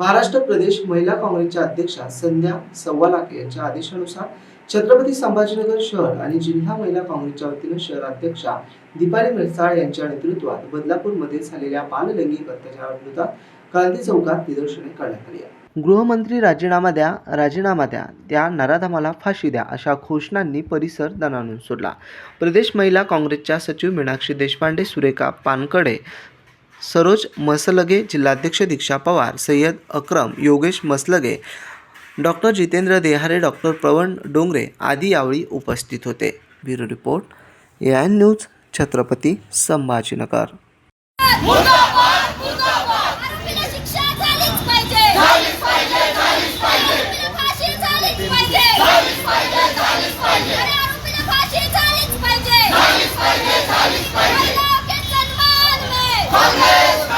महाराष्ट्र प्रदेश महिला काँग्रेसच्या अध्यक्षा संध्या सव्वालाके यांच्या आदेशानुसार छत्रपती संभाजीनगर शहर आणि जिल्हा महिला काँग्रेसच्या वतीनं शहराध्यक्षा दीपाली मिरसाळ यांच्या नेतृत्वात बदलापूरमध्ये झालेल्या बाललैंगिक अत्याचाराविरोधात क्रांती चौकात निदर्शने करण्यात आली आहे गृहमंत्री राजीनामा द्या राजीनामा द्या त्या नराधमाला फाशी द्या अशा घोषणांनी परिसर दणाणून सोडला. प्रदेश महिला काँग्रेसच्या सचिव मीनाक्षी देशपांडे सुरेखा पानकडे सरोज मसलगे जिल्हाध्यक्ष दीक्षा पवार सय्यद अक्रम योगेश मसलगे डॉक्टर जितेंद्र देहारे डॉक्टर प्रवण डोंगरे आदी यावेळी उपस्थित होते. Bureau report A N news Chhatrapati Sambhajinagar. Amém.